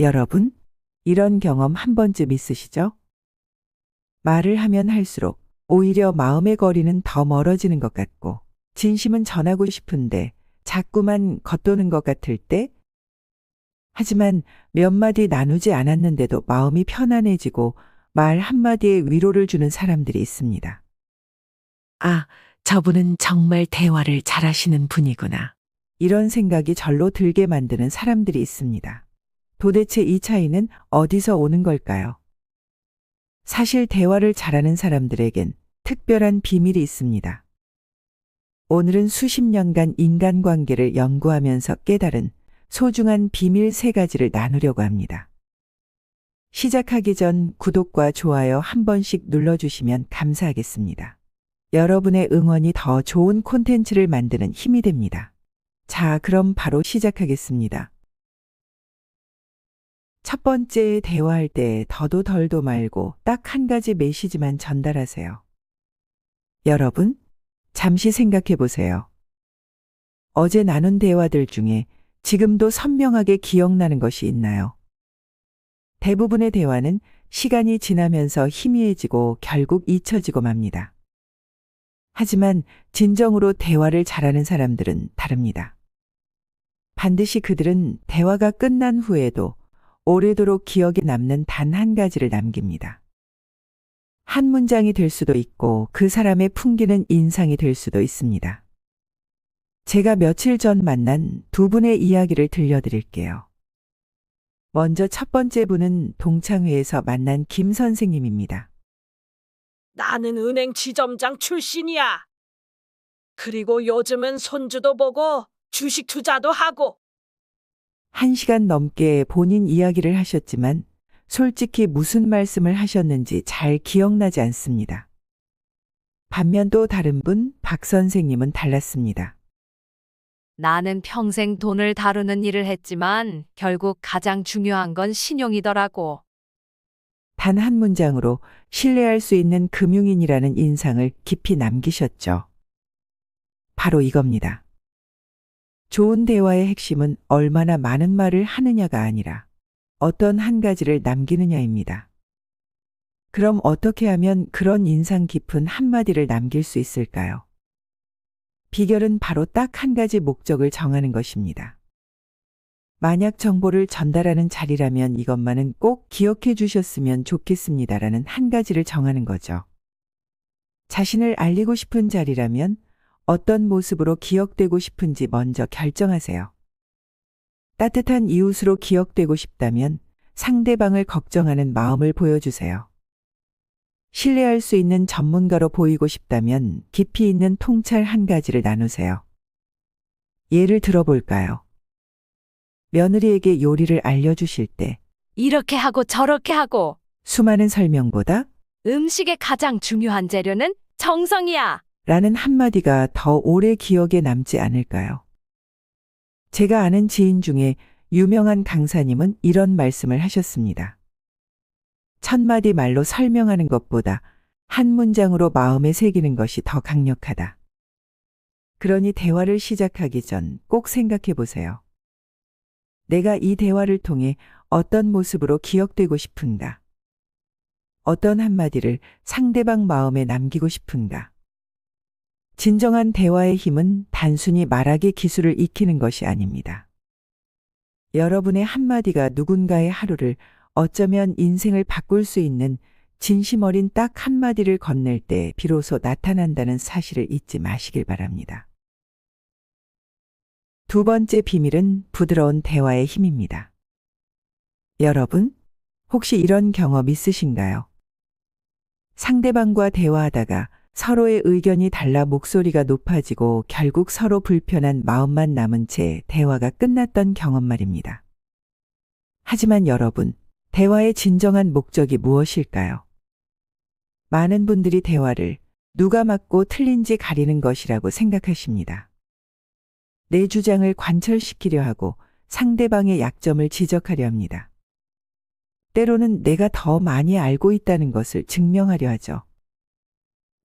여러분, 이런 경험 한 번쯤 있으시죠? 말을 하면 할수록 오히려 마음의 거리는 더 멀어지는 것 같고, 진심은 전하고 싶은데 자꾸만 겉도는 것 같을 때, 하지만 몇 마디 나누지 않았는데도 마음이 편안해지고 말 한마디에 위로를 주는 사람들이 있습니다. 아, 저분은 정말 대화를 잘하시는 분이구나. 이런 생각이 절로 들게 만드는 사람들이 있습니다. 도대체 이 차이는 어디서 오는 걸까요? 사실 대화를 잘하는 사람들에겐 특별한 비밀이 있습니다. 오늘은 수십 년간 인간관계를 연구하면서 깨달은 소중한 비밀 세 가지를 나누려고 합니다. 시작하기 전 구독과 좋아요 한 번씩 눌러주시면 감사하겠습니다. 여러분의 응원이 더 좋은 콘텐츠를 만드는 힘이 됩니다. 자, 그럼 바로 시작하겠습니다. 첫 번째 대화할 때 더도 덜도 말고 딱 한 가지 메시지만 전달하세요. 여러분, 잠시 생각해 보세요. 어제 나눈 대화들 중에 지금도 선명하게 기억나는 것이 있나요? 대부분의 대화는 시간이 지나면서 희미해지고 결국 잊혀지고 맙니다. 하지만 진정으로 대화를 잘하는 사람들은 다릅니다. 반드시 그들은 대화가 끝난 후에도 오래도록 기억에 남는 단 한 가지를 남깁니다. 한 문장이 될 수도 있고 그 사람의 풍기는 인상이 될 수도 있습니다. 제가 며칠 전 만난 두 분의 이야기를 들려드릴게요. 먼저 첫 번째 분은 동창회에서 만난 김 선생님입니다. 나는 은행 지점장 출신이야. 그리고 요즘은 손주도 보고 주식 투자도 하고 한 시간 넘게 본인 이야기를 하셨지만 솔직히 무슨 말씀을 하셨는지 잘 기억나지 않습니다. 반면 또 다른 분, 박 선생님은 달랐습니다. 나는 평생 돈을 다루는 일을 했지만 결국 가장 중요한 건 신용이더라고. 단 한 문장으로 신뢰할 수 있는 금융인이라는 인상을 깊이 남기셨죠. 바로 이겁니다. 좋은 대화의 핵심은 얼마나 많은 말을 하느냐가 아니라 어떤 한 가지를 남기느냐입니다. 그럼 어떻게 하면 그런 인상 깊은 한마디를 남길 수 있을까요? 비결은 바로 딱 한 가지 목적을 정하는 것입니다. 만약 정보를 전달하는 자리라면 이것만은 꼭 기억해 주셨으면 좋겠습니다라는 한 가지를 정하는 거죠. 자신을 알리고 싶은 자리라면 어떤 모습으로 기억되고 싶은지 먼저 결정하세요. 따뜻한 이웃으로 기억되고 싶다면 상대방을 걱정하는 마음을 보여주세요. 신뢰할 수 있는 전문가로 보이고 싶다면 깊이 있는 통찰 한 가지를 나누세요. 예를 들어볼까요? 며느리에게 요리를 알려주실 때 이렇게 하고 저렇게 하고 수많은 설명보다 음식의 가장 중요한 재료는 정성이야. 라는 한마디가 더 오래 기억에 남지 않을까요? 제가 아는 지인 중에 유명한 강사님은 이런 말씀을 하셨습니다. 천마디 말로 설명하는 것보다 한 문장으로 마음에 새기는 것이 더 강력하다. 그러니 대화를 시작하기 전 꼭 생각해 보세요. 내가 이 대화를 통해 어떤 모습으로 기억되고 싶은가? 어떤 한마디를 상대방 마음에 남기고 싶은가? 진정한 대화의 힘은 단순히 말하기 기술을 익히는 것이 아닙니다. 여러분의 한마디가 누군가의 하루를 어쩌면 인생을 바꿀 수 있는 진심 어린 딱 한마디를 건넬 때 비로소 나타난다는 사실을 잊지 마시길 바랍니다. 두 번째 비밀은 부드러운 대화의 힘입니다. 여러분, 혹시 이런 경험 있으신가요? 상대방과 대화하다가 서로의 의견이 달라 목소리가 높아지고 결국 서로 불편한 마음만 남은 채 대화가 끝났던 경험 말입니다. 하지만 여러분, 대화의 진정한 목적이 무엇일까요? 많은 분들이 대화를 누가 맞고 틀린지 가리는 것이라고 생각하십니다. 내 주장을 관철시키려 하고 상대방의 약점을 지적하려 합니다. 때로는 내가 더 많이 알고 있다는 것을 증명하려 하죠.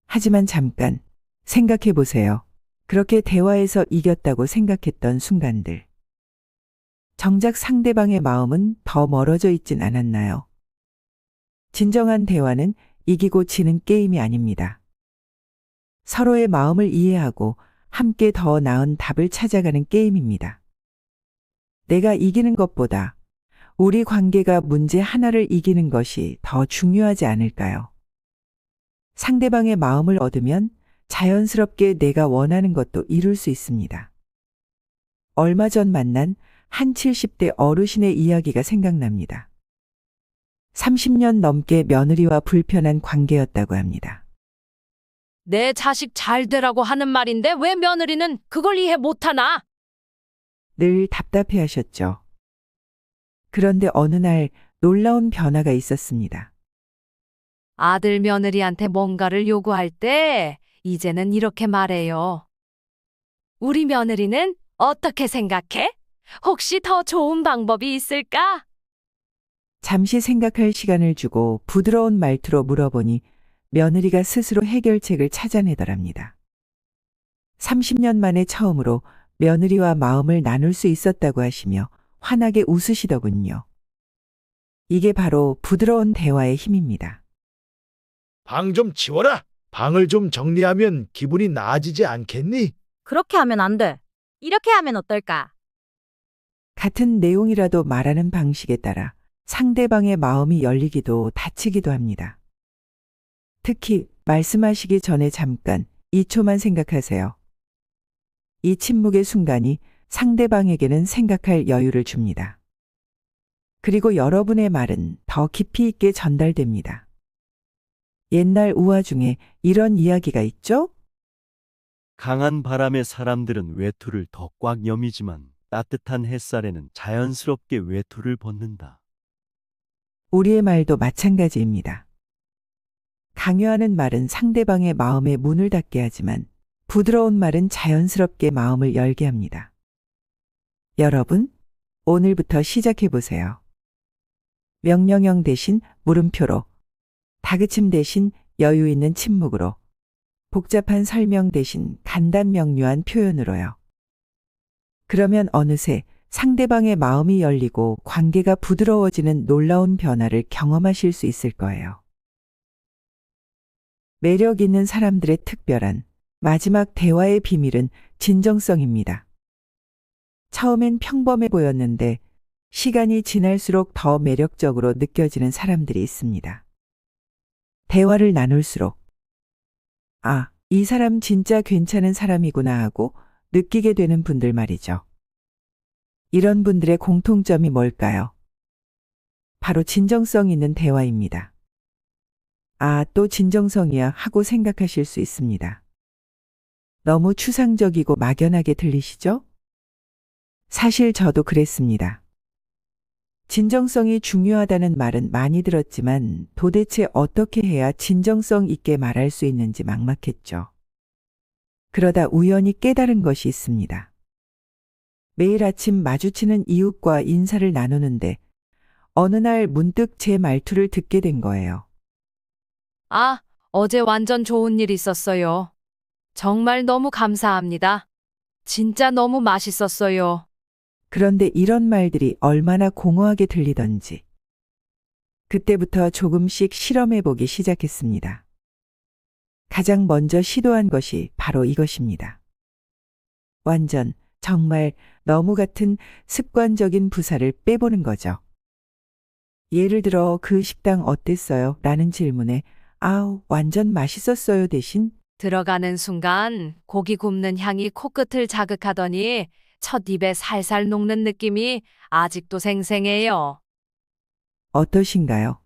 하지만 잠깐 생각해 보세요. 그렇게 대화에서 이겼다고 생각했던 순간들. 정작 상대방의 마음은 더 멀어져 있진 않았나요? 진정한 대화는 이기고 지는 게임이 아닙니다. 서로의 마음을 이해하고 함께 더 나은 답을 찾아가는 게임입니다. 내가 이기는 것보다 우리 관계가 문제 하나를 이기는 것이 더 중요하지 않을까요? 상대방의 마음을 얻으면 자연스럽게 내가 원하는 것도 이룰 수 있습니다. 얼마 전 만난 한 70대 어르신의 이야기가 생각납니다. 30년 넘게 며느리와 불편한 관계였다고 합니다. 내 자식 잘 되라고 하는 말인데 왜 며느리는 그걸 이해 못하나? 늘 답답해 하셨죠. 그런데 어느 날 놀라운 변화가 있었습니다. 아들 며느리한테 뭔가를 요구할 때 이제는 이렇게 말해요. 우리 며느리는 어떻게 생각해? 혹시 더 좋은 방법이 있을까? 잠시 생각할 시간을 주고 부드러운 말투로 물어보니 며느리가 스스로 해결책을 찾아내더랍니다. 30년 만에 처음으로 며느리와 마음을 나눌 수 있었다고 하시며 환하게 웃으시더군요. 이게 바로 부드러운 대화의 힘입니다. 방 좀 치워라. 방을 좀 정리하면 기분이 나아지지 않겠니? 그렇게 하면 안 돼. 이렇게 하면 어떨까? 같은 내용이라도 말하는 방식에 따라 상대방의 마음이 열리기도 닫히기도 합니다. 특히 말씀하시기 전에 잠깐 2초만 생각하세요. 이 침묵의 순간이 상대방에게는 생각할 여유를 줍니다. 그리고 여러분의 말은 더 깊이 있게 전달됩니다. 옛날 우화 중에 이런 이야기가 있죠? 강한 바람에 사람들은 외투를 더 꽉 여미지만 따뜻한 햇살에는 자연스럽게 외투를 벗는다. 우리의 말도 마찬가지입니다. 강요하는 말은 상대방의 마음에 문을 닫게 하지만 부드러운 말은 자연스럽게 마음을 열게 합니다. 여러분, 오늘부터 시작해 보세요. 명령형 대신 물음표로, 다그침 대신 여유 있는 침묵으로, 복잡한 설명 대신 간단 명료한 표현으로요. 그러면 어느새 상대방의 마음이 열리고 관계가 부드러워지는 놀라운 변화를 경험하실 수 있을 거예요. 매력 있는 사람들의 특별한 마지막 대화의 비밀은 진정성입니다. 처음엔 평범해 보였는데 시간이 지날수록 더 매력적으로 느껴지는 사람들이 있습니다. 대화를 나눌수록 아, 이 사람 진짜 괜찮은 사람이구나 하고 느끼게 되는 분들 말이죠. 이런 분들의 공통점이 뭘까요? 바로 진정성 있는 대화입니다. 아, 또 진정성이야 하고 생각하실 수 있습니다. 너무 추상적이고 막연하게 들리시죠? 사실 저도 그랬습니다. 진정성이 중요하다는 말은 많이 들었지만 도대체 어떻게 해야 진정성 있게 말할 수 있는지 막막했죠. 그러다 우연히 깨달은 것이 있습니다. 매일 아침 마주치는 이웃과 인사를 나누는데 어느 날 문득 제 말투를 듣게 된 거예요. 아, 어제 완전 좋은 일 있었어요. 정말 너무 감사합니다. 진짜 너무 맛있었어요. 그런데 이런 말들이 얼마나 공허하게 들리던지. 그때부터 조금씩 실험해 보기 시작했습니다. 가장 먼저 시도한 것이 바로 이것입니다. 완전, 정말 너무 같은 습관적인 부사를 빼보는 거죠. 예를 들어 그 식당 어땠어요? 라는 질문에 아우, 완전 맛있었어요 대신 들어가는 순간 고기 굽는 향이 코끝을 자극하더니 첫 입에 살살 녹는 느낌이 아직도 생생해요. 어떠신가요?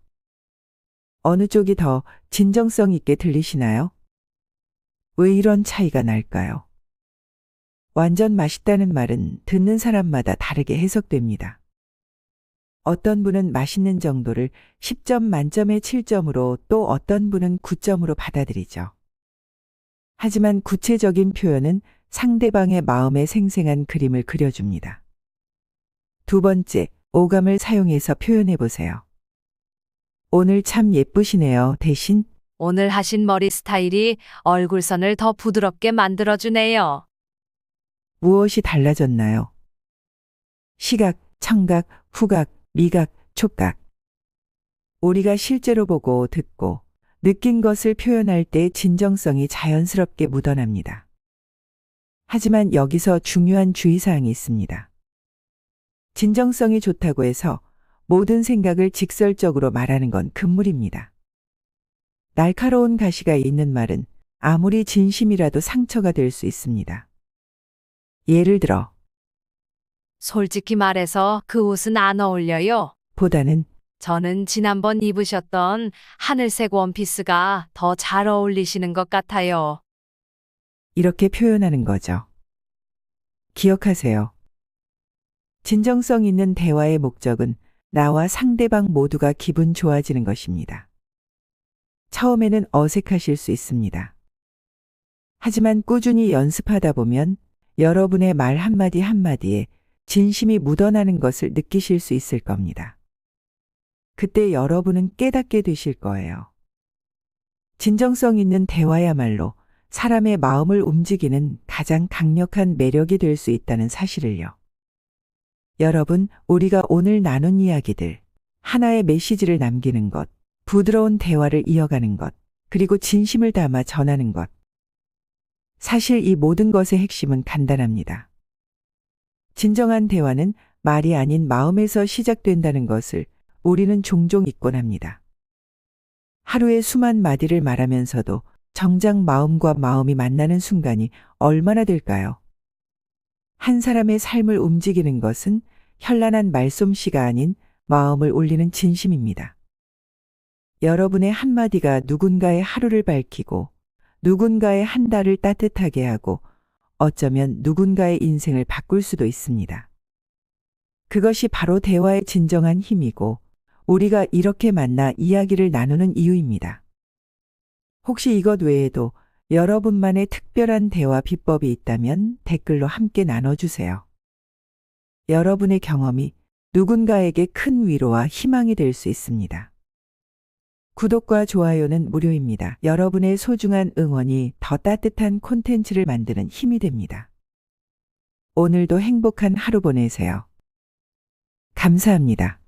어느 쪽이 더 진정성 있게 들리시나요? 왜 이런 차이가 날까요? 완전 맛있다는 말은 듣는 사람마다 다르게 해석됩니다. 어떤 분은 맛있는 정도를 10점 만점에 7점으로 또 어떤 분은 9점으로 받아들이죠. 하지만 구체적인 표현은 상대방의 마음에 생생한 그림을 그려줍니다. 두 번째, 오감을 사용해서 표현해 보세요. 오늘 참 예쁘시네요. 대신 오늘 하신 머리 스타일이 얼굴선을 더 부드럽게 만들어주네요. 무엇이 달라졌나요? 시각, 청각, 후각, 미각, 촉각. 우리가 실제로 보고 듣고 느낀 것을 표현할 때 진정성이 자연스럽게 묻어납니다. 하지만 여기서 중요한 주의사항이 있습니다. 진정성이 좋다고 해서 모든 생각을 직설적으로 말하는 건 금물입니다. 날카로운 가시가 있는 말은 아무리 진심이라도 상처가 될 수 있습니다. 예를 들어, 솔직히 말해서 그 옷은 안 어울려요. 보다는 저는 지난번 입으셨던 하늘색 원피스가 더 잘 어울리시는 것 같아요. 이렇게 표현하는 거죠. 기억하세요. 진정성 있는 대화의 목적은 나와 상대방 모두가 기분 좋아지는 것입니다. 처음에는 어색하실 수 있습니다. 하지만 꾸준히 연습하다 보면 여러분의 말 한마디 한마디에 진심이 묻어나는 것을 느끼실 수 있을 겁니다. 그때 여러분은 깨닫게 되실 거예요. 진정성 있는 대화야말로 사람의 마음을 움직이는 가장 강력한 매력이 될 수 있다는 사실을요. 여러분, 우리가 오늘 나눈 이야기들, 하나의 메시지를 남기는 것, 부드러운 대화를 이어가는 것, 그리고 진심을 담아 전하는 것. 사실 이 모든 것의 핵심은 간단합니다. 진정한 대화는 말이 아닌 마음에서 시작된다는 것을 우리는 종종 잊곤 합니다. 하루에 수만 마디를 말하면서도 정작 마음과 마음이 만나는 순간이 얼마나 될까요? 한 사람의 삶을 움직이는 것은 현란한 말솜씨가 아닌 마음을 울리는 진심입니다. 여러분의 한마디가 누군가의 하루를 밝히고 누군가의 한 달을 따뜻하게 하고 어쩌면 누군가의 인생을 바꿀 수도 있습니다. 그것이 바로 대화의 진정한 힘이고 우리가 이렇게 만나 이야기를 나누는 이유입니다. 혹시 이것 외에도 여러분만의 특별한 대화 비법이 있다면 댓글로 함께 나눠주세요. 여러분의 경험이 누군가에게 큰 위로와 희망이 될 수 있습니다. 구독과 좋아요는 무료입니다. 여러분의 소중한 응원이 더 따뜻한 콘텐츠를 만드는 힘이 됩니다. 오늘도 행복한 하루 보내세요. 감사합니다.